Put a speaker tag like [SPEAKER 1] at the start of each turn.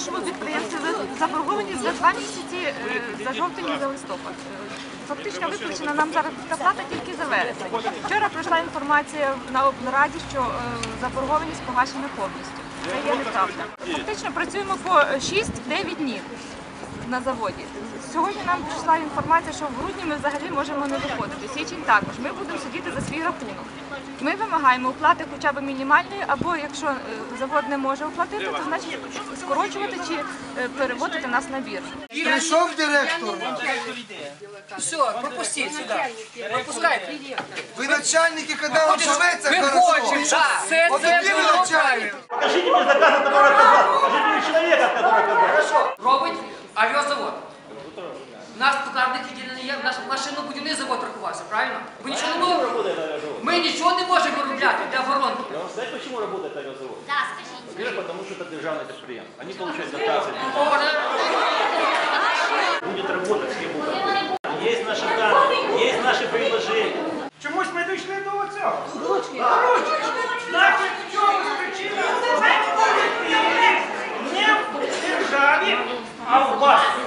[SPEAKER 1] нашому підприємстві за- за два місяці е, за жовтень і за листопад. Е, Фактично виключена нам заробітна плата тільки за вересень. Вчора пройшла інформація на облраді, що е, заборгованість погашена повністю. Це є неправда. Фактично працюємо по 6-9 днів на заводі. Сьогодні нам прийшла інформація, що в грудні ми взагалі можемо не виходити. Січень також. Ми будемо сидіти за свій рахунок. Ми вимагаємо оплати хоча б мінімальної, або якщо е, завод не може оплатити, то значить скорочувати чи е, переводити нас на біржу.
[SPEAKER 2] Прийшов директор.
[SPEAKER 3] Все, пропустіть сюди. Пропускайте.
[SPEAKER 2] Ви начальники, коли вам живеться хорошо.
[SPEAKER 3] хочемо, щоб все
[SPEAKER 2] От
[SPEAKER 3] це
[SPEAKER 2] тоді ви
[SPEAKER 3] було
[SPEAKER 2] начальник.
[SPEAKER 3] правильно.
[SPEAKER 4] Покажите мне заказ, который отказал. Покажите мне человека, который отказал.
[SPEAKER 3] Робить авіазавод. У нас токарник відділений є, наш машинобудівний завод рахувався, правильно? Ви нічого не можете?
[SPEAKER 4] Работает авиазавод.
[SPEAKER 3] Ми нічого не можемо виробляти для воронки.
[SPEAKER 4] Я вам знаете, почему работает авиазавод?
[SPEAKER 5] Да, скажіть.
[SPEAKER 4] Во-первых, потому что это державное предприятие. Они получают дотации. Будет работать, все будут работать. Есть наши данные, есть наши предложения.
[SPEAKER 6] Чомусь ми дійшли до цього. Bos.